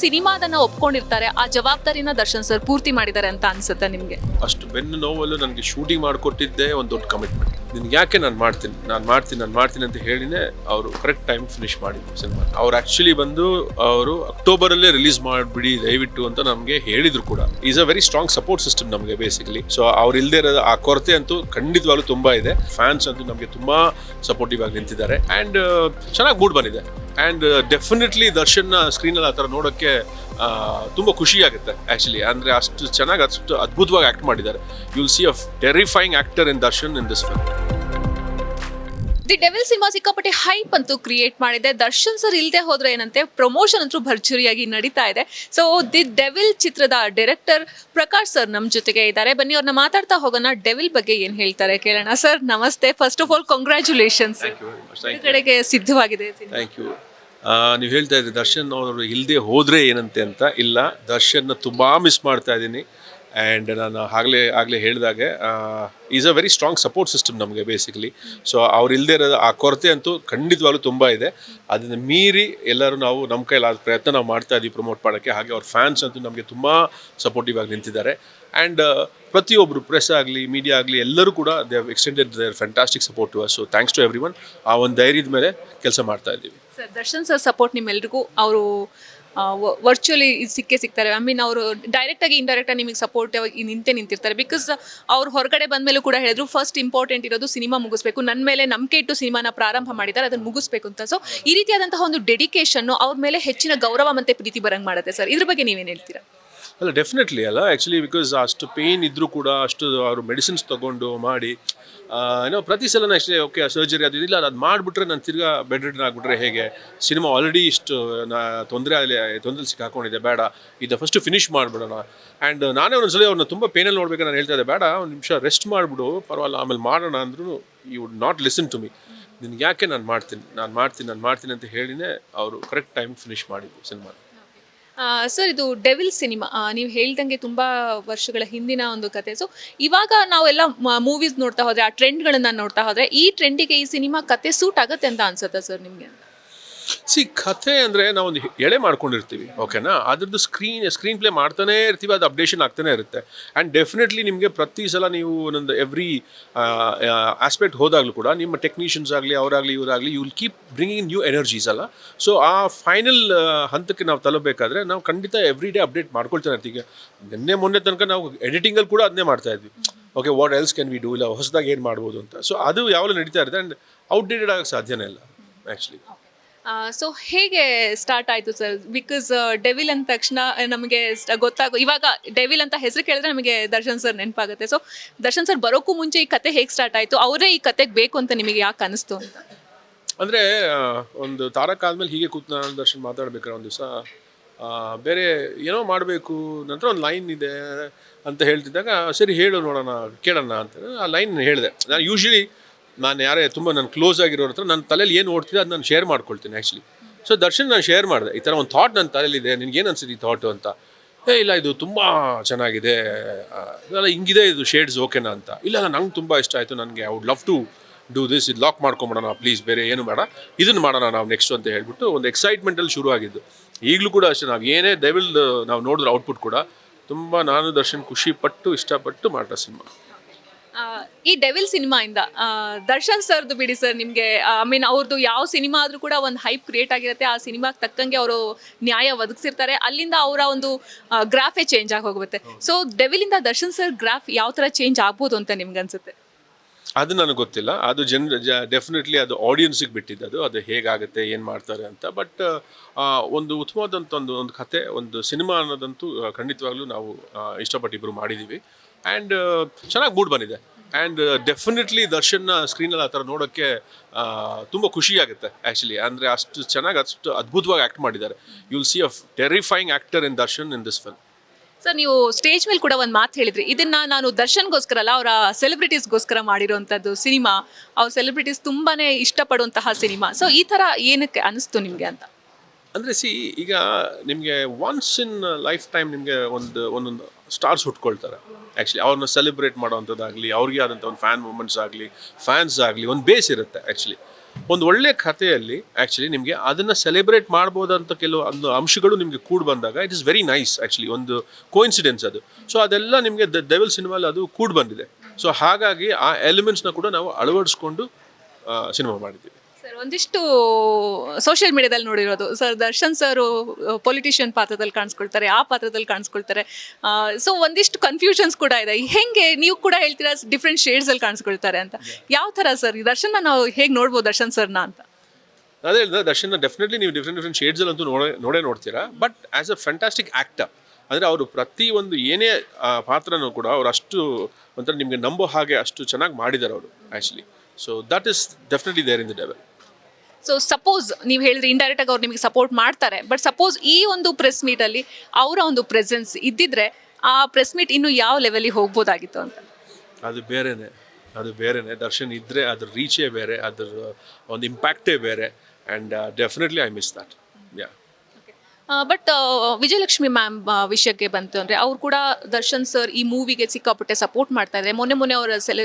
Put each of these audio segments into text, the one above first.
ಸಿನಿಮಾದನ್ನ ಒಪ್ಕೊಂಡಿರ್ತಾರೆ, ಆ ಜವಾಬ್ದಾರಿನ ದರ್ಶನ್ ಸರ್ ಪೂರ್ತಿ ಮಾಡಿದ್ದಾರೆ ಅಂತ ಅನ್ಸುತ್ತೆ ನಿಮ್ಗೆ? ಅಷ್ಟು ಬೆನ್ನು ನೋವಲ್ಲೂ ನನಗೆ ಶೂಟಿಂಗ್ ಮಾಡಿಕೊಟ್ಟಿದ್ದೇ ಒಂದು ದೊಡ್ಡ ಕಮಿಟ್ಮೆಂಟ್ ನಿನ್ಗೆ ಯಾಕೆ ನಾನು ಮಾಡ್ತೀನಿ? ನಾನು ಮಾಡ್ತೀನಿ ನಾನು ಮಾಡ್ತೀನಿ ಅಂತ ಹೇಳಿನೇ ಅವರು ಕರೆಕ್ಟ್ ಟೈಮ್ ಫಿನಿಶ್ ಮಾಡಿದ್ರು ಸಿನಿಮಾ ಅವ್ರು ಆಕ್ಚುಲಿ ಬಂದು ಅವರು ಅಕ್ಟೋಬರಲ್ಲೇ ರಿಲೀಸ್ ಮಾಡಿಬಿಡಿ, ದಯವಿಟ್ಟು ಅಂತ ನಮಗೆ ಹೇಳಿದ್ರು ಕೂಡ. Is a very strong support system ನಮಗೆ ಬೇಸಿಕಲಿ ಸೊ ಅವ್ರು ಇಲ್ಲದೆ ಇರೋದು ಆ ಕೊರತೆ ಅಂತೂ ಖಂಡಿತವಾಗ್ಲೂ ತುಂಬ ಇದೆ. ಫ್ಯಾನ್ಸ್ ಅಂತೂ ನಮಗೆ ತುಂಬ ಸಪೋರ್ಟಿವ್ ಆಗಿ ನಿಂತಿದ್ದಾರೆ. ಆ್ಯಂಡ್ ಚೆನ್ನಾಗಿ ಗೂಡ್ ಬಂದಿದೆ. ಆ್ಯಂಡ್ ಡೆಫಿನೆಟ್ಲಿ ದರ್ಶನ್ ಸ್ಕ್ರೀನಲ್ಲಿ ಆ ಥರ ನೋಡೋಕ್ಕೆ ತುಂಬ ಖುಷಿಯಾಗುತ್ತೆ ಆ್ಯಕ್ಚುಲಿ ಅಂದರೆ ಅಷ್ಟು ಚೆನ್ನಾಗಿ ಅಷ್ಟು ಅದ್ಭುತವಾಗಿ ಆ್ಯಕ್ಟ್ ಮಾಡಿದ್ದಾರೆ. You will see a terrifying actor in Darshan in this film the Devil cinema ಸಿಕ್ಕಾಪಟ್ಟೆ ಹೈಪ್ ಅಂತೂ ಕ್ರಿಯೇಟ್ ಮಾಡಿದೆ. ದರ್ಶನ್ ಸರ್ ಇಲ್ಲದೆ ಹೋದ್ರೆ ಏನಂತೆ ಪ್ರಮೋಷನ್ ಅಂತೂ ಭರ್ಜರಿಯಾಗಿ ನಡೀತಾ ಇದೆ. ಸೊ ದಿ ಡೆವಿಲ್ ಚಿತ್ರದ ಡೈರೆಕ್ಟರ್ ಪ್ರಕಾಶ್ ಸರ್ ನಮ್ಮ ಜೊತೆಗೆ ಇದ್ದಾರೆ. ಬನ್ನಿ ಅವ್ರನ್ನ ಮಾತಾಡ್ತಾ ಹೋಗೋಣ. ಡೆವಿಲ್ ಬಗ್ಗೆ ಏನ್ ಹೇಳ್ತಾರೆ ಕೇಳೋಣ ಸರ್ ನಮಸ್ತೆ. ಫಸ್ಟ್ ಆಫ್ ಆಲ್ ಕಂಗ್ರ್ಯಾಚುಲೇಷನ್ಸ್ ಕಡೆಗೆ ಸಿದ್ಧವಾಗಿದೆ ಥ್ಯಾಂಕ್ ಯು ನೀವು ಹೇಳ್ತಾ ಇದ್ದೀರಿ ದರ್ಶನ್ ಅವರು ಇಲ್ಲದೆ ಹೋದರೆ ಏನಂತೆ ಅಂತ. ಇಲ್ಲ, ದರ್ಶನ್ನ ತುಂಬ ಮಿಸ್ ಮಾಡ್ತಾ ಇದ್ದೀನಿ. ಆ್ಯಂಡ್ ನಾನು ಆಗಲೇ ಆಗಲೇ ಹೇಳಿದಾಗೆ is a very strong support system ನಮಗೆ ಬೇಸಿಕಲಿ ಸೊ ಅವ್ರು ಇಲ್ಲದೆ ಇರೋದು ಆ ಕೊರತೆ ಅಂತೂ ಖಂಡಿತವಾಗ್ಲೂ ತುಂಬ ಇದೆ. ಅದನ್ನು ಮೀರಿ ಎಲ್ಲರೂ ನಾವು ನಮ್ಮ ಕೈಲಾದ ಪ್ರಯತ್ನ ನಾವು ಮಾಡ್ತಾ ಇದ್ದೀವಿ ಪ್ರಮೋಟ್ ಮಾಡೋಕ್ಕೆ. ಹಾಗೆ ಅವ್ರ ಫ್ಯಾನ್ಸ್ ಅಂತೂ ನಮಗೆ ತುಂಬ ಸಪೋರ್ಟಿವ್ ಆಗಿ ನಿಂತಿದ್ದಾರೆ. ಆ್ಯಂಡ್ ಪ್ರತಿಯೊಬ್ಬರು ಪ್ರೆಸ್ ಆಗಲಿ ಮೀಡಿಯಾ ಆಗಲಿ ಎಲ್ಲರೂ ಕೂಡ they have extended their fantastic support to so thanks to everyone ಆ ಒಂದು ಧೈರ್ಯದ ಮೇಲೆ ಕೆಲಸ ಮಾಡ್ತಾ ಇದ್ದೀವಿ ಸರ್ ದರ್ಶನ್ ಸರ್ ಸಪೋರ್ಟ್ ನಿಮ್ಮೆಲ್ರಿಗೂ. ಅವರು ವರ್ಚುವಲಿ ಸಿಕ್ಕೇ ಸಿಗ್ತಾರೆ. ಐ ಮೀನ್ ಅವರು ಡೈರೆಕ್ಟಾಗಿ ಇಂಡೈರೆಕ್ಟಾಗಿ ನಿಮಗೆ ಸಪೋರ್ಟ್ ನಿಂತೆ ನಿಂತಿರ್ತಾರೆ. ಬಿಕಾಸ್ ಅವ್ರು ಹೊರಗಡೆ ಬಂದ್ಮೇಲೂ ಕೂಡ ಹೇಳಿದ್ರು ಫಸ್ಟ್ ಇಂಪಾರ್ಟೆಂಟ್ ಇರೋದು ಸಿನಿಮಾ ಮುಗಿಸ್ಬೇಕು. ನನ್ನ ಮೇಲೆ ನಂಬಿಕೆ ಇಟ್ಟು ಸಿನಿಮಾನ ಪ್ರಾರಂಭ ಮಾಡಿದ್ದಾರೆ ಅದನ್ನು ಮುಗಿಸ್ಬೇಕು ಅಂತ. ಸೊ ಈ ರೀತಿಯಾದಂತಹ ಒಂದು ಡೆಡಿಕೇಶನ್ ಅವ್ರ ಮೇಲೆ ಹೆಚ್ಚಿನ ಗೌರವ ಮತ್ತು ಪ್ರೀತಿ ಬರಂಗ್ ಮಾಡುತ್ತೆ ಸರ್. ಇದ್ರ ಬಗ್ಗೆ ನೀವೇನು ಹೇಳ್ತೀರಾ? ಅಲ್ಲ ಡೆಫಿನೆಟ್ಲಿ ಅಲ್ಲ. ಆ್ಯಕ್ಚುಲಿ ಬಿಕಾಸ್ ಅಷ್ಟು ಪೇಯ್ನ್ ಇದ್ದರೂ ಕೂಡ ಅಷ್ಟು ಅವರು ಮೆಡಿಸಿನ್ಸ್ ತೊಗೊಂಡು ಮಾಡಿ ಏನೋ ಪ್ರತಿ ಸಲ ಅಷ್ಟೇ ಓಕೆ ಸರ್ಜರಿ ಅದು ಇಲ್ಲ, ಅದು ಮಾಡಿಬಿಟ್ರೆ ನಾನು ತಿರ್ಗಾ ಬೆಡ್ ರಿಡ್ ಆಗಿಬಿಟ್ರೆ ಹೇಗೆ? ಸಿನಿಮಾ ಆಲ್ರೆಡಿ ಇಷ್ಟು, ನಾ, ತೊಂದರೆ ಅಲ್ಲಿ ತೊಂದರೆ ಸಿಕ್ಕಾಕೊಂಡಿದ್ದೆ ಬೇಡ. ಇದು ಫಸ್ಟ್ ಫಿನಿಶ್ ಮಾಡಿಬಿಡೋಣ. ಆ್ಯಂಡ್ ನಾನೇ ಒಂದೊಂದ್ಸಲಿ ಅವ್ರನ್ನ ತುಂಬ ಪೇನಲ್ಲಿ ನೋಡ್ಬೇಕು ನಾನು ಹೇಳ್ತಾ ಇದ್ದೆ, ಬೇಡ, ಒಂದು ನಿಮಿಷ ರೆಸ್ಟ್ ಮಾಡಿಬಿಡು, ಪರವಾಗಿಲ್ಲ, ಆಮೇಲೆ ಮಾಡೋಣ ಅಂದ್ರೂ you would not listen to me ನಿನ್ಗೆ ಯಾಕೆ ನಾನು ಮಾಡ್ತೀನಿ ನಾನು ಮಾಡ್ತೀನಿ ನಾನು ಮಾಡ್ತೀನಿ ಅಂತ ಹೇಳಿನೇ ಅವರು ಕರೆಕ್ಟ್ ಟೈಮ್ ಫಿನಿಶ್ ಮಾಡಿದ್ರು ಸಿನಿಮಾ ಸರ್, ಇದು ಡೆವಿಲ್ ಸಿನಿಮಾ. ನೀವು ಹೇಳ್ದಂಗೆ ತುಂಬ ವರ್ಷಗಳ ಹಿಂದಿನ ಒಂದು ಕತೆ. ಸೊ ಇವಾಗ ನಾವೆಲ್ಲ ಮೂವೀಸ್ ನೋಡ್ತಾ ಹೋದರೆ, ಆ ಟ್ರೆಂಡ್ಗಳನ್ನು ನೋಡ್ತಾ ಹೋದರೆ, ಈ ಟ್ರೆಂಡಿಗೆ ಈ ಸಿನಿಮಾ ಕತೆ ಸೂಟ್ ಆಗುತ್ತೆ ಅಂತ ಅನ್ಸುತ್ತಾ ಸರ್ ನಿಮಗೆ? ಸಿ, ಕಥೆ ಅಂದರೆ ನಾವೊಂದು ಎಳೆ ಮಾಡ್ಕೊಂಡಿರ್ತೀವಿ ಓಕೆನಾ ಅದ್ರದ್ದು ಸ್ಕ್ರೀನ್ ಸ್ಕ್ರೀನ್ ಪ್ಲೇ ಮಾಡ್ತಾನೆ ಇರ್ತೀವಿ, ಅದು ಅಪ್ಡೇಷನ್ ಆಗ್ತಾನೆ ಇರುತ್ತೆ. ಆ್ಯಂಡ್ ಡೆಫಿನೆಟ್ಲಿ ನಿಮಗೆ ಪ್ರತಿ ಸಲ ನೀವು ಒಂದೊಂದು ಎವ್ರಿ ಆಸ್ಪೆಕ್ಟ್ ಹೋದಾಗಲೂ ಕೂಡ ನಿಮ್ಮ ಟೆಕ್ನಿಷಿಯನ್ಸ್ ಆಗಲಿ, ಅವರಾಗಲಿ, ಇವರಾಗಲಿ you will keep bringing new energies ಅಲ್ಲ? ಸೊ ಆ ಫೈನಲ್ ಹಂತಕ್ಕೆ ನಾವು ತಲುಪಬೇಕಾದ್ರೆ ನಾವು ಖಂಡಿತ ಎವ್ರಿ ಡೇ ಅಪ್ಡೇಟ್ ಮಾಡ್ಕೊಳ್ತಾನೆ ಇರ್ತೀವಿ ನಿನ್ನೆ, ಮೊನ್ನೆ ತನಕ ನಾವು ಎಡಿಟಿಂಗಲ್ಲಿ ಕೂಡ ಅದನ್ನೇ ಮಾಡ್ತಾ ಇದ್ವಿ. Okay what else can we do ಇಲ್ಲ, ಹೊಸದಾಗಿ ಏನು ಮಾಡ್ಬೋದು ಅಂತ. ಸೊ ಅದು ಯಾವಾಗಲೂ ನಡೀತಾ ಇರುತ್ತೆ. ಆ್ಯಂಡ್ ಔಟ್ಡೇಟೆಡ್ ಆಗೋಕ್ಕೆ ಸಾಧ್ಯನೇ ಇಲ್ಲ ಆ್ಯಕ್ಚುಲಿ ಸೊ ಹೇಗೆ ಸ್ಟಾರ್ಟ್ ಆಯಿತು ಸರ್ ಬಿಕಾಸ್ ಡೆವಿಲ್ ಅಂದ ತಕ್ಷಣ ನಮಗೆ ಗೊತ್ತಾಗೋ, ಇವಾಗ ಡೆವಿಲ್ ಅಂತ ಹೆಸರು ಕೇಳಿದ್ರೆ ನಮಗೆ ದರ್ಶನ್ ಸರ್ ನೆನಪಾಗುತ್ತೆ. ಸೊ ದರ್ಶನ್ ಸರ್ ಬರೋಕ್ಕೂ ಮುಂಚೆ ಈ ಕತೆ ಹೇಗೆ ಸ್ಟಾರ್ಟ್ ಆಯಿತು? ಅವರೇ ಈ ಕತೆಗೆ ಬೇಕು ಅಂತ ನಿಮಗೆ ಯಾಕೆ ಅನಿಸ್ತು ಅಂತ? ಅಂದರೆ ಒಂದು ತಾರಕ ಆದಮೇಲೆ ಹೀಗೆ ಕೂತ್ ನಾನು ದರ್ಶನ್ ಮಾತಾಡ್ಬೇಕಾರೆ ಒಂದು ದಿವಸ ಬೇರೆ ಏನೋ ಮಾಡಬೇಕು, ನಂತರ ಒಂದು ಲೈನ್ ಇದೆ ಅಂತ ಹೇಳ್ತಿದ್ದಾಗ, ಸರಿ, ಹೇಳು ನೋಡೋಣ, ಕೇಳೋಣ ಅಂತ. ಆ ಲೈನ್ ಹೇಳಿದೆ. ನಾನು ಯೂಶ್ವಲಿ ನಾನು ಯಾರೇ ತುಂಬ ನಾನು ಕ್ಲೋಸ್ ಆಗಿರೋರ ಹತ್ರ ನನ್ನ ತಲೆಯಲ್ಲಿ ಏನು ಓಡ್ತಿದೆ ಅದು ನಾನು ಶೇರ್ ಮಾಡ್ಕೊಳ್ತೀನಿ ಆ್ಯಕ್ಚುಲಿ ಸೊ ದರ್ಶನ್ ನಾನು ಶೇರ್ ಮಾಡಿದೆ. ಈ ಥರ ಒಂದು ಥಾಟ್ ನನ್ನ ತಲೆಯಲ್ಲಿದೆ ಏನು ಅನ್ಸಿದೆ ಈ ಥಾಟು ಅಂತ? ಏ, ಇಲ್ಲ, ಇದು ತುಂಬ ಚೆನ್ನಾಗಿದೆ. ಇಲ್ಲ ಹಿಂಗಿದೆ ಇದು ಶೇಡ್ಸ್ ಓಕೆನಾ ಅಂತ. ಇಲ್ಲ ನಂಗೆ ತುಂಬ ಇಷ್ಟ ಆಯಿತು. ನನಗೆ I would love to do this ಇದು ಲಾಕ್ ಮಾಡ್ಕೊಂಬಿಡೋಣ ಪ್ಲೀಸ್ ಬೇರೆ ಏನು ಬೇಡ. ಇದನ್ನು ಮಾಡೋಣ ನಾವು ನೆಕ್ಸ್ಟ್ ಅಂತ ಹೇಳ್ಬಿಟ್ಟು ಒಂದು ಎಕ್ಸೈಟ್ಮೆಂಟಲ್ಲಿ ಶುರು ಆಗಿದ್ದು. ಈಗಲೂ ಕೂಡ ಅಷ್ಟೇ, ನಾವು ಏನೇ ದಯವಿಲ್ ನಾವು ನೋಡಿದ್ರೆ ಔಟ್ಪುಟ್ ಕೂಡ, ತುಂಬ ನಾನು ದರ್ಶನ್ ಖುಷಿಪಟ್ಟು ಇಷ್ಟಪಟ್ಟು ಮಾಡಿರೋ ಸಿನಿಮಾ. ಆ, ಈ ಡೆವಿಲ್ ಸಿನಿಮಾಯಿಂದ ಆ, ದರ್ಶನ್ ಸರ್ದು ಬಿಡಿ ಸರ್ ನಿಮಗೆ. ಐ ಮೀನ್ ಅವ್ರದ್ದು ಯಾವ ಸಿನಿಮಾ ಆದರೂ ಕೂಡ ಒಂದು ಹೈಪ್ ಕ್ರಿಯೇಟ್ ಆಗಿರುತ್ತೆ. ಆ ಸಿನಿಮಾಗೆ ತಕ್ಕಂಗೆ ಅವರು ನ್ಯಾಯ ಒದಗಿಸಿರ್ತಾರೆ. ಅಲ್ಲಿಂದ ಅವರ ಒಂದು ಗ್ರಾಫೇ ಚೇಂಜ್ ಆಗಿ ಹೋಗುತ್ತೆ ಸೊ ಡೆವಿಲಿಂದ ದರ್ಶನ್ ಸರ್ ಗ್ರಾಫ್ ಯಾವ ಥರ ಚೇಂಜ್ ಆಗ್ಬೋದು ಅಂತ ನಿಮ್ಗೆ ಅನ್ಸುತ್ತೆ? ಅದು ನನಗೆ ಗೊತ್ತಿಲ್ಲ. ಅದು ಜನ್ ಡೆಫಿನೆಟ್ಲಿ ಅದು ಆಡಿಯನ್ಸಿಗೆ ಬಿಟ್ಟಿದ್ದು ಅದು. ಹೇಗಾಗುತ್ತೆ ಏನು ಮಾಡ್ತಾರೆ ಅಂತ. ಬಟ್ ಒಂದು ಉತ್ತಮವಾದಂಥ ಒಂದು ಒಂದು ಕತೆ ಒಂದು ಸಿನಿಮಾ ಅನ್ನೋದಂತೂ ಆ, ಖಂಡಿತವಾಗ್ಲೂ ನಾವು ಆ, ಇಷ್ಟಪಟ್ಟು ಇಬ್ಬರು ಮಾಡಿದ್ದೀವಿ ಆ್ಯಂಡ್ ಚೆನ್ನಾಗಿ ಮೂಡ್ ಬಂದಿದೆ. ಆ್ಯಂಡ್ ಡೆಫಿನೆಟ್ಲಿ ದರ್ಶನ್ನ ಸ್ಕ್ರೀನಲ್ಲಿ ಆ ಥರ ನೋಡೋಕ್ಕೆ ತುಂಬ ಖುಷಿಯಾಗುತ್ತೆ ಆ್ಯಕ್ಚುಲಿ ಅಂದರೆ ಅಷ್ಟು ಚೆನ್ನಾಗಿ ಅಷ್ಟು ಅದ್ಭುತವಾಗಿ ಆ್ಯಕ್ಟ್ ಮಾಡಿದ್ದಾರೆ. You will see a terrifying actor in Darshan in this film sir ನೀವು ಸ್ಟೇಜ್ ಮೇಲೆ ಕೂಡ ಒಂದು ಮಾತು ಹೇಳಿದ್ರಿ. ಇದನ್ನ ನಾನು ದರ್ಶನ್ಗೋಸ್ಕರ ಅಲ್ಲ ಅವರ ಸೆಲೆಬ್ರಿಟೀಸ್ಗೋಸ್ಕರ ಮಾಡಿರುವಂಥದ್ದು ಸಿನಿಮಾ ಅವ್ರ ಸೆಲೆಬ್ರಿಟೀಸ್ ತುಂಬಾ ಇಷ್ಟಪಡುವಂತಹ ಸಿನಿಮಾ ಸೊ ಈ ಥರ ಏನಕ್ಕೆ ಅನಿಸ್ತು ನಿಮಗೆ ಅಂತ? ಅಂದರೆ ಸಿ ಈಗ ನಿಮಗೆ ಒನ್ಸ್ ಇನ್ ಲೈಫ್ ಟೈಮ್ ನಿಮಗೆ ಒಂದು ಒಂದೊಂದು ಸ್ಟಾರ್ಸ್ ಹುಟ್ಕೊಳ್ತಾರೆ. ಆ್ಯಕ್ಚುಲಿ ಅವ್ರನ್ನ ಸೆಲೆಬ್ರೇಟ್ ಮಾಡೋವಂಥದ್ದಾಗಲಿ, ಅವ್ರಿಗೆ ಆದಂಥ ಒಂದು ಫ್ಯಾನ್ ಮೂಮೆಂಟ್ಸ್ ಆಗಲಿ ಫ್ಯಾನ್ಸ್ ಆಗಲಿ ಒಂದು ಬೇಸ್ ಇರುತ್ತೆ ಆ್ಯಕ್ಚುಲಿ ಒಂದು ಒಳ್ಳೆ ಕಥೆಯಲ್ಲಿ ಆ್ಯಕ್ಚುಲಿ ನಿಮಗೆ ಅದನ್ನು ಸೆಲೆಬ್ರೇಟ್ ಮಾಡ್ಬೋದಂತ ಕೆಲವು ಒಂದು ಅಂಶಗಳು ನಿಮಗೆ ಕೂಡಿ ಬಂದಾಗ it is very nice actually ಒಂದು ಕೋಇನ್ಸಿಡೆನ್ಸ್ ಅದು. ಸೊ ಅದೆಲ್ಲ ನಿಮಗೆ ದ ಡೆವಲ್ ಸಿನಿಮಾಲಿ ಅದು ಕೂಡ ಬಂದಿದೆ. ಸೊ ಹಾಗಾಗಿ ಆ ಎಲಿಮೆಂಟ್ಸ್ನ ಕೂಡ ನಾವು ಅಳವಡಿಸ್ಕೊಂಡು ಸಿನಿಮಾ ಮಾಡಿದ್ದೀವಿ. ಸರ್, ಒಂದಿಷ್ಟು ಸೋಷಿಯಲ್ ಮೀಡಿಯಾದಲ್ಲಿ ನೋಡಿರೋದು. ಸರ್, ದರ್ಶನ್ ಸರ್ ಪೊಲಿಟಿಷಿಯನ್ ಪಾತ್ರದಲ್ಲಿ ಕಾಣಿಸ್ಕೊಳ್ತಾರೆ, ಆ ಪಾತ್ರದಲ್ಲಿ ಕಾಣಿಸ್ಕೊಳ್ತಾರೆ. ಸೊ ಒಂದಿಷ್ಟು ಕನ್ಫ್ಯೂಷನ್ಸ್ ಕೂಡ ಇದೆ. ಹೆಂಗೆ ನೀವು ಕೂಡ ಹೇಳ್ತೀರಾ ಡಿಫ್ರೆಂಟ್ ಶೇಡ್ಸಲ್ಲಿ ಕಾಣಿಸ್ಕೊಳ್ತಾರೆ ಅಂತ. ಯಾವ ಥರ ಸರ್, ಈ ದರ್ಶನ ನಾವು ಹೇಗೆ ನೋಡ್ಬೋದು ದರ್ಶನ್ ಸರ್ನ ಅಂತ? ಅದೇ ಹೇಳಿದ್ರೆ ದರ್ಶನ್ ಡೆಫಿನೆಟ್ಲಿ ನೀವು ಡಿಫ್ರೆಂಟ್ ಡಿಫ್ರೆಂಟ್ ಶೇಡ್ಸಲ್ಲಿ ಅಂತೂ ನೋಡೇ ನೋಡೇ ನೋಡ್ತೀರಾ. But as a fantastic actor ಅಂದರೆ ಅವರು ಪ್ರತಿ ಒಂದು ಏನೇ ಪಾತ್ರನೂ ಕೂಡ ಅವರು ಅಷ್ಟು ಒಂಥರ ನಿಮಗೆ ನಂಬೋ ಹಾಗೆ ಅಷ್ಟು ಚೆನ್ನಾಗಿ ಮಾಡಿದ್ದಾರೆ ಅವರು actually so that is definitely there in the Devil so suppose ನೀವು ಹೇಳಿದ್ರೆ ಇಂಡೈರೆಕ್ಟ್ ಆಗಿ ಅವ್ರು ನಿಮಗೆ ಸಪೋರ್ಟ್ ಮಾಡ್ತಾರೆ. ಬಟ್ ಸಪೋಸ್ ಈ ಒಂದು ಪ್ರೆಸ್ ಮೀಟಲ್ಲಿ ಅವರ ಒಂದು ಪ್ರೆಸೆನ್ಸ್ ಇದ್ದಿದ್ರೆ ಆ ಪ್ರೆಸ್ ಮೀಟ್ ಇನ್ನು ಯಾವ ಲೆವೆಲಿಗೆ ಹೋಗ್ಬೋದಾಗಿತ್ತು ಅಂತ? ಅದು ಬೇರೆನೆ. ಅದು ಬೇರೆನೆ. ದರ್ಶನ್ ಇದ್ದರೆ ಅದ್ರ ರೀಚೇ ಬೇರೆ, ಅದ್ರ ಒಂದು ಇಂಪ್ಯಾಕ್ಟೇ ಬೇರೆ. And definitely I miss that yeah but Vijayalakshmi ma'am ವಿಷಯಕ್ಕೆ ಬಂತು ಅಂದರೆ ಅವ್ರು ಕೂಡ ದರ್ಶನ್ ಸರ್ ಈ ಮೂವಿಗೆ ಸಿಕ್ಕಾಪಟ್ಟೆ ಸಪೋರ್ಟ್ ಮಾಡ್ತಾ ಇದ್ದಾರೆ. ಮೊನ್ನೆ ಮೊನ್ನೆ ಅವರ ಸೆಲೆ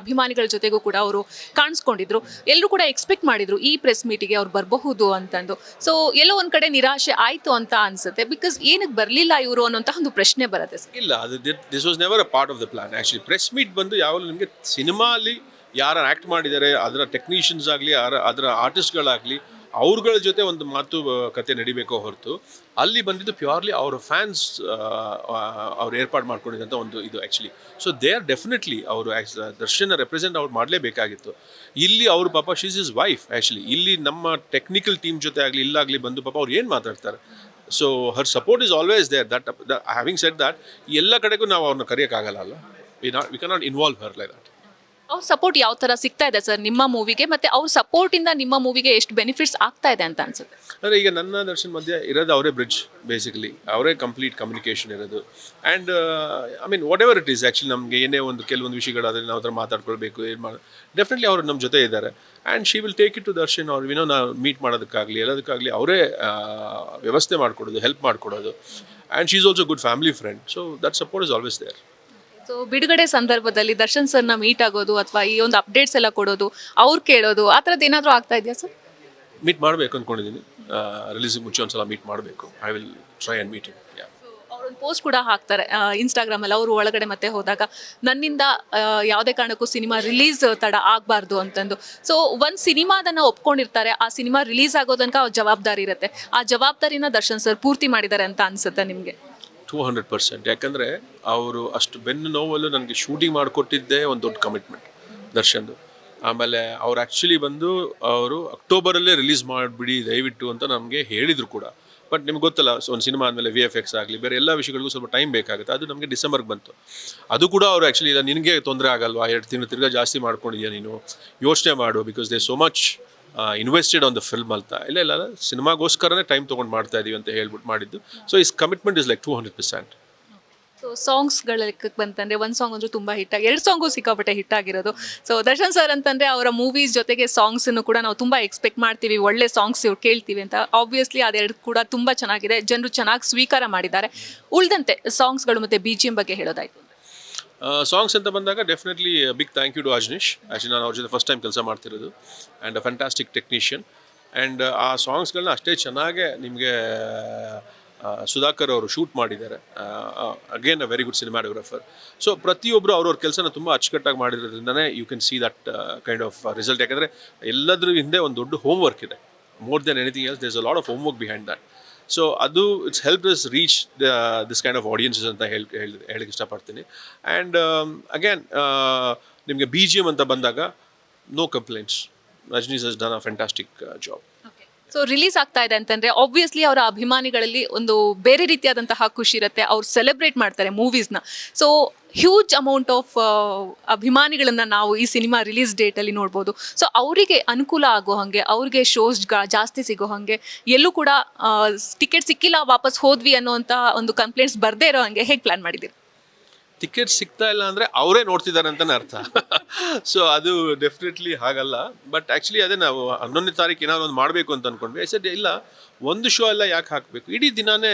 ಅಭಿಮಾನಿಗಳ ಜೊತೆಗೂ ಕೂಡ ಅವರು ಕಾಣಿಸ್ಕೊಂಡಿದ್ರು. ಎಲ್ಲರೂ ಕೂಡ ಎಕ್ಸ್ಪೆಕ್ಟ್ ಮಾಡಿದ್ರು ಈ ಪ್ರೆಸ್ ಮೀಟಿಗೆ ಅವ್ರು ಬರಬಹುದು ಅಂತಂದು. ಸೊ ಎಲ್ಲೋ ಒಂದು ಕಡೆ ನಿರಾಶೆ ಆಯಿತು ಅಂತ ಅನ್ಸುತ್ತೆ. ಬಿಕಾಸ್ ಏನಕ್ಕೆ ಬರಲಿಲ್ಲ ಇವರು ಅನ್ನೋಂತಹ ಒಂದು ಪ್ರಶ್ನೆ ಬರುತ್ತೆ ಇಲ್ಲ, ಅದು this was never a part of the plan actually press meet ಬಂದು ಯಾವಾಗಲೂ ನಿಮಗೆ ಸಿನಿಮಾ ಅಲ್ಲಿ ಯಾರು ಆ್ಯಕ್ಟ್ ಮಾಡಿದ್ದಾರೆ, ಅದರ ಟೆಕ್ನಿಷಿಯನ್ಸ್ ಆಗಲಿ ಅದರ ಆರ್ಟಿಸ್ಟ್ಗಳಾಗಲಿ ಅವ್ರಗಳ ಜೊತೆ ಒಂದು ಮಾತು ಕತೆ ನಡಿಬೇಕೋ ಹೊರತು ಅಲ್ಲಿ ಬಂದಿದ್ದು ಪ್ಯೂರ್ಲಿ ಅವರ ಫ್ಯಾನ್ಸ್ ಅವ್ರು ಏರ್ಪಾಡು ಮಾಡ್ಕೊಂಡಿದ್ದಂಥ ಒಂದು ಇದು actually so they are definitely ಅವರು ದರ್ಶನ ರೆಪ್ರೆಸೆಂಟ್ ಅವ್ರು ಮಾಡಲೇಬೇಕಾಗಿತ್ತು. ಇಲ್ಲಿ ಅವರು ಪಾಪ ಶೀಸ್ ಇಸ್ ವೈಫ್ ಆ್ಯಕ್ಚುಲಿ ಇಲ್ಲಿ ನಮ್ಮ ಟೆಕ್ನಿಕಲ್ ಟೀಮ್ ಜೊತೆ ಆಗಲಿ ಇಲ್ಲಾಗಲಿ ಬಂದು ಪಾಪ ಅವ್ರು ಏನು ಮಾತಾಡ್ತಾರೆ? So her support is always there that having set that ಎಲ್ಲ ಕಡೆಗೂ ನಾವು ಅವ್ರನ್ನ ಕರೆಯೋಕ್ಕಾಗಲ್ಲ ಅಲ್ಲ? We not we not involve her like that ಅವ್ರ ಸಪೋರ್ಟ್ ಯಾವ ಥರ ಸಿಗ್ತಾ ಇದೆ ಸರ್ ನಿಮ್ಮ ಮೂವಿಗೆ ಮತ್ತು ಅವ್ರ ಸಪೋರ್ಟಿಂದ ನಿಮ್ಮ ಮೂವಿಗೆ ಎಷ್ಟು ಬೆನಿಫಿಟ್ಸ್ ಆಗ್ತಾ ಇದೆ ಅಂತ ಅನ್ಸುತ್ತೆ? ಅಂದರೆ ಈಗ ನನ್ನ ದರ್ಶನ್ ಮಧ್ಯೆ ಇರೋದು ಅವರೇ ಬ್ರಿಡ್ಜ್ ಬೇಸಿಕಲಿ ಅವರೇ ಕಂಪ್ಲೀಟ್ ಕಮ್ಯುನಿಕೇಷನ್ ಇರೋದು. And I mean whatever it is actually ನಮಗೆ ಏನೇ ಒಂದು ಕೆಲವೊಂದು ವಿಷಯಗಳಾದರೆ ನಾವು ಹತ್ರ ಮಾತಾಡ್ಕೊಳ್ಬೇಕು, ಏನು ಮಾಡಿ ಡೆಫಿನೆಟ್ಲಿ ಅವರು ನಮ್ಮ ಜೊತೆ ಇದ್ದಾರೆ. And she will take it to Darshan ಅವ್ರು ವಿನೋ ನಾವು ಮೀಟ್ ಮಾಡೋದಕ್ಕಾಗಲಿ, ಎಲ್ಲದಕ್ಕಾಗಲಿ ಅವರೇ ವ್ಯವಸ್ಥೆ ಮಾಡಿಕೊಡೋದು ಹೆಲ್ಪ್ ಮಾಡಿಕೊಡೋದು. And she is also good family friend so that support is always there so ಬಿಡುಗಡೆ ಸಂದರ್ಭದಲ್ಲಿ ದರ್ಶನ್ ಸರ್ನ ಮೀಟ್ ಆಗೋದು ಅಥವಾ ಈ ಒಂದು ಅಪ್ಡೇಟ್ಸ್ ಎಲ್ಲ ಕೊಡೋದು ಅವ್ರು ಕೇಳೋದು ಆ ಥರದ್ದು ಏನಾದರೂ ಆಗ್ತಾ ಇದೆಯಾ ಸರ್? ಮೀಟ್ ಮಾಡಬೇಕು ಅಂದ್ಕೊಂಡಿದ್ದೀನಿ ರಿಲೀಸಿಗೆ ಮುಂಚೆ ಒಂದು ಸಲ ಮೀಟ್ ಮಾಡಬೇಕು I will try and meet ಅವರೊಂದು ಪೋಸ್ಟ್ ಕೂಡ ಹಾಕ್ತಾರೆ ಇನ್ಸ್ಟಾಗ್ರಾಮಲ್ಲಿ ಅವರು ಒಳಗಡೆ ಮತ್ತೆ ಹೋದಾಗ ನನ್ನಿಂದ ಯಾವುದೇ ಕಾರಣಕ್ಕೂ ಸಿನಿಮಾ ರಿಲೀಸ್ ತಡ ಆಗಬಾರ್ದು ಅಂತಂದು. ಸೊ ಒಂದು ಸಿನಿಮಾದನ್ನು ಒಪ್ಕೊಂಡಿರ್ತಾರೆ ಆ ಸಿನಿಮಾ ರಿಲೀಸ್ ಆಗೋ ತನಕ ಅವ್ರ ಜವಾಬ್ದಾರಿ ಇರುತ್ತೆ. ಆ ಜವಾಬ್ದಾರಿನ ದರ್ಶನ್ ಸರ್ ಪೂರ್ತಿ ಮಾಡಿದ್ದಾರೆ ಅಂತ ಅನ್ಸುತ್ತೆ ನಿಮಗೆ? ಟೂ ಹಂಡ್ರೆಡ್ ಪರ್ಸೆಂಟ್ ಯಾಕಂದರೆ ಅವರು ಅಷ್ಟು ಬೆನ್ನು ನೋವಲ್ಲೂ ನನಗೆ ಶೂಟಿಂಗ್ ಮಾಡಿಕೊಟ್ಟಿದ್ದೇ ಒಂದು ದೊಡ್ಡ ಕಮಿಟ್ಮೆಂಟ್ ದರ್ಶನ್ದು. ಆಮೇಲೆ ಅವ್ರು ಆ್ಯಕ್ಚುಲಿ ಬಂದು ಅವರು ಅಕ್ಟೋಬರಲ್ಲೇ ರಿಲೀಸ್ ಮಾಡಿಬಿಡಿ, ದಯವಿಟ್ಟು ಅಂತ ನಮಗೆ ಹೇಳಿದರು ಕೂಡ. ಬಟ್ ನಿಮ್ಗೆ ಗೊತ್ತಲ್ಲ ಒಂದು ಸಿನಿಮಾ ಆದಮೇಲೆ ವಿ ಎಫ್ ಎಕ್ಸ್ ಆಗಲಿ, ಬೇರೆ ಎಲ್ಲ ವಿಷಯಗಳಿಗೂ ಸ್ವಲ್ಪ ಟೈಮ್ ಬೇಕಾಗುತ್ತೆ. ಅದು ನಮಗೆ ಡಿಸೆಂಬರ್ಗೆ ಬಂತು. ಅದು ಕೂಡ ಅವರು ಆ್ಯಕ್ಚುಲಿ ಇಲ್ಲ ನಿನಗೆ ತೊಂದರೆ ಆಗಲ್ವಾ? ಎರಡು ತಿಂಗಳು ತಿರ್ಗಾ ಜಾಸ್ತಿ ಮಾಡ್ಕೊಂಡಿದ್ಯಾ ನೀನು? ಯೋಚನೆ ಮಾಡು because they so much invested on the film ಅಂತ. ಇಲ್ಲ ಇಲ್ಲ ಸಿನಿಮಾಗೋಸ್ಕರನೇ ಟೈಮ್ ತೊಗೊಂಡು ಮಾಡ್ತಾ ಇದೀವಿ ಅಂತ ಹೇಳ್ಬಿಟ್ಟು ಮಾಡಿದ್ದು. So is commitment is like two hundred percent so ಸಾಂಗ್ಸ್ಗಳ ಲೆಕ್ಕಕ್ಕೆ ಬಂತಂದ್ರೆ ಒಂದು ಸಾಂಗ್ ಅಂದ್ರೆ ತುಂಬ ಹಿಟ್ ಆಗಿ, ಎರಡು ಸಾಂಗು ಸಿಕ್ಕಾಪಟ್ಟೆ ಹಿಟ್ ಆಗಿರೋದು. ಸೊ ದರ್ಶನ್ ಸರ್ ಅಂತಂದ್ರೆ ಅವರ ಮೂವೀಸ್ ಜೊತೆಗೆ ಸಾಂಗ್ಸನ್ನು ಕೂಡ ನಾವು ತುಂಬ ಎಕ್ಸ್ಪೆಕ್ಟ್ ಮಾಡ್ತೀವಿ, ಒಳ್ಳೆ ಸಾಂಗ್ಸ್ ಇವ್ರು ಕೇಳ್ತೀವಿ ಅಂತ. ಆಬ್ವಿಯಸ್ಲಿ ಅದೆರಡು ಕೂಡ ತುಂಬ ಚೆನ್ನಾಗಿದೆ, ಜನರು ಚೆನ್ನಾಗಿ ಸ್ವೀಕಾರ ಮಾಡಿದ್ದಾರೆ. ಉಳಿದಂತೆ ಸಾಂಗ್ಸ್ಗಳು ಮತ್ತು ಬಿ ಜಿ ಎಂ ಬಗ್ಗೆ ಹೇಳೋದಾಯ್ತು. ಸಾಂಗ್ಸ್ ಅಂತ ಬಂದಾಗ definitely big thank you to Ajaneesh actually ನಾನು ಅವ್ರ ಜೊತೆ ಫಸ್ಟ್ ಟೈಮ್ ಕೆಲಸ ಮಾಡ್ತಿರೋದು. And a fantastic technician and ಆ ಸಾಂಗ್ಸ್ಗಳನ್ನ ಅಷ್ಟೇ ಚೆನ್ನಾಗೆ ನಿಮಗೆ ಸುಧಾಕರ್ ಅವರು ಶೂಟ್ ಮಾಡಿದ್ದಾರೆ. Again a very good cinematographer so ಪ್ರತಿಯೊಬ್ಬರು ಅವ್ರವ್ರ ಕೆಲಸನ ತುಂಬ ಅಚ್ಚುಕಟ್ಟಾಗಿ ಮಾಡಿರೋದ್ರಿಂದನೇ you can see that kind of result ಯಾಕಂದರೆ ಎಲ್ಲದ್ರ ಹಿಂದೆ ಒಂದು ದೊಡ್ಡ ಹೋಮ್ ವರ್ಕ್ ಇದೆ. More than anything else does a lot of home work behind that so ಅದು it's help is reach this kind of audiences ಅಂತ ಹೇಳಿ ಹೇಳಕ್ಕೆ ಇಷ್ಟಪಡ್ತೀನಿ. ಆ್ಯಂಡ್ ಅಗೇನ್ ನಿಮಗೆ ಬಿ ಜಿ ಎಂ ಅಂತ ಬಂದಾಗ no complaints Rajneesh has done a fantastic job so release ಆಗ್ತಾ ಇದೆ ಅಂತಂದ್ರೆ ಆಬ್ವಿಯಸ್ಲಿ ಅವರ ಅಭಿಮಾನಿಗಳಲ್ಲಿ ಒಂದು ಬೇರೆ ರೀತಿಯಾದಂತಹ ಖುಷಿ ಇರುತ್ತೆ. ಅವ್ರು ಸೆಲೆಬ್ರೇಟ್ ಮಾಡ್ತಾರೆ ಮೂವೀಸ್ನ ಸೊ ಹ್ಯೂಜ್ ಅಮೌಂಟ್ ಆಫ್ ಅಭಿಮಾನಿಗಳನ್ನ ನಾವು ಈ ಸಿನಿಮಾ ರಿಲೀಸ್ ಡೇಟಲ್ಲಿ ನೋಡ್ಬೋದು. ಸೊ ಅವರಿಗೆ ಅನುಕೂಲ ಆಗೋ ಹಾಗೆ, ಅವ್ರಿಗೆ ಶೋಸ್ ಜಾಸ್ತಿ ಸಿಗೋ ಹಾಗೆ, ಎಲ್ಲೂ ಕೂಡ ಟಿಕೆಟ್ ಸಿಕ್ಕಿಲ್ಲ, ವಾಪಸ್ ಹೋದ್ವಿ ಅನ್ನೋಂಥ ಒಂದು ಕಂಪ್ಲೇಂಟ್ಸ್ ಬರದೇ ಇರೋ ಹಾಗೆ ಹೇಗೆ ಪ್ಲಾನ್ ಮಾಡಿದ್ದೀರಿ? ಟಿಕೆಟ್ ಸಿಗ್ತಾ ಇಲ್ಲ ಅಂದರೆ ಅವರೇ ನೋಡ್ತಿದ್ದಾರೆ ಅಂತಲೇ ಅರ್ಥ. ಸೊ ಅದು ಡೆಫಿನೆಟ್ಲಿ ಹಾಗಲ್ಲ. ಬಟ್ ಆ್ಯಕ್ಚುಲಿ ಅದೇ ನಾವು ಹನ್ನೊಂದನೇ ತಾರೀಕು ಏನಾದ್ರು ಒಂದು ಮಾಡಬೇಕು ಅಂತ ಅಂದ್ಕೊಂಡ್ವಿ ಸೆಡ್ ಇಲ್ಲ, ಒಂದು ಶೋ ಎಲ್ಲ ಯಾಕೆ ಹಾಕಬೇಕು? ಇಡೀ ದಿನಾನೇ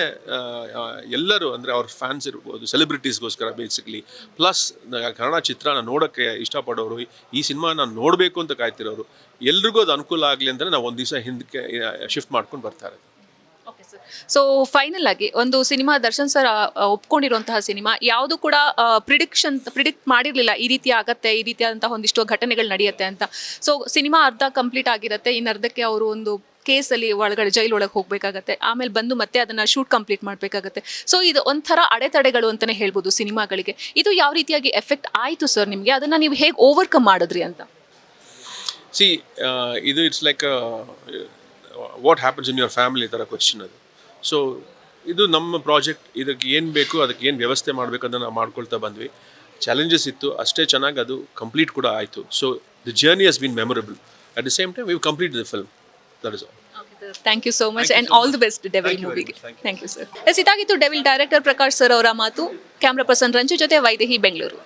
ಎಲ್ಲರೂ ಅಂದರೆ ಅವ್ರ ಫ್ಯಾನ್ಸ್ ಇರ್ಬೋದು ಸೆಲೆಬ್ರಿಟೀಸ್ಗೋಸ್ಕರ ಬೇಸಿಕ್ಲಿ ಪ್ಲಸ್ ಕನ್ನಡ ಚಿತ್ರನ ನೋಡೋಕ್ಕೆ ಇಷ್ಟಪಡೋರು, ಈ ಸಿನಿಮಾನ ನೋಡಬೇಕು ಅಂತ ಕಾಯ್ತಿರೋರು, ಎಲ್ರಿಗೂ ಅದು ಅನುಕೂಲ ಆಗಲಿ ಅಂದರೆ ನಾವು ಒಂದು ದಿವಸ ಹಿಂದಕ್ಕೆ ಶಿಫ್ಟ್ ಮಾಡ್ಕೊಂಡು ಬರ್ತಾರೆ ಓಕೆ ಸರ್ ಸೊ ಫೈನಲ್ ಆಗಿ ಒಂದು ಸಿನಿಮಾ ದರ್ಶನ್ ಸರ್ ಒಪ್ಕೊಂಡಿರುವಂತಹ ಸಿನಿಮಾ, ಯಾವುದು ಕೂಡ ಪ್ರಿಡಿಕ್ಷನ್ ಪ್ರಿಡಿಕ್ಟ್ ಮಾಡಿರಲಿಲ್ಲ. ಈ ರೀತಿ ಆಗತ್ತೆ, ಈ ರೀತಿಯಾದಂತಹ ಒಂದಿಷ್ಟು ಘಟನೆಗಳು ನಡೆಯುತ್ತೆ ಅಂತ. ಸೊ ಸಿನಿಮಾ ಅರ್ಧ ಕಂಪ್ಲೀಟ್ ಆಗಿರುತ್ತೆ. ಇನ್ನು ಅರ್ಧಕ್ಕೆ ಅವರು ಒಂದು ಕೇಸಲ್ಲಿ ಒಳಗಡೆ ಜೈಲ್ ಒಳಗೆ ಹೋಗಬೇಕಾಗತ್ತೆ. ಆಮೇಲೆ ಬಂದು ಮತ್ತೆ ಅದನ್ನು ಶೂಟ್ ಕಂಪ್ಲೀಟ್ ಮಾಡಬೇಕಾಗತ್ತೆ. ಸೊ ಇದು ಒಂಥರ ಅಡೆತಡೆಗಳು ಅಂತಲೇ ಹೇಳ್ಬೋದು ಸಿನಿಮಾಗಳಿಗೆ. ಇದು ಯಾವ ರೀತಿಯಾಗಿ ಎಫೆಕ್ಟ್ ಆಯಿತು ಸರ್ ನಿಮಗೆ? ಅದನ್ನು ನೀವು ಹೇಗೆ ಓವರ್ಕಮ್ ಮಾಡಿದ್ರಿ ಅಂತ? ಸಿ ಇದು it's like what happens in your family ಥರ ಕ್ವಶನ್ ಅದು. ಸೊ ಇದು ನಮ್ಮ ಪ್ರಾಜೆಕ್ಟ್ ಇದಕ್ಕೆ ಏನು ಬೇಕು ಅದಕ್ಕೆ ಏನು ವ್ಯವಸ್ಥೆ ಮಾಡಬೇಕಂತ ನಾವು ಮಾಡ್ಕೊಳ್ತಾ ಬಂದ್ವಿ. ಚಾಲೆಂಜಸ್ ಇತ್ತು ಅಷ್ಟೇ ಚೆನ್ನಾಗಿ ಅದು ಕಂಪ್ಲೀಟ್ ಕೂಡ ಆಯಿತು. So the journey has been memorable at the same time we complete the film that is all thank you so much and all the best Devil ಮೂವಿಗೆ thank you sir yes ಇದಾಗಿತ್ತು Devil director Prakash sir ಅವರ ಮಾತು camera person Ranju ಜೊತೆ ವೈದೇಹಿ ಬೆಂಗಳೂರು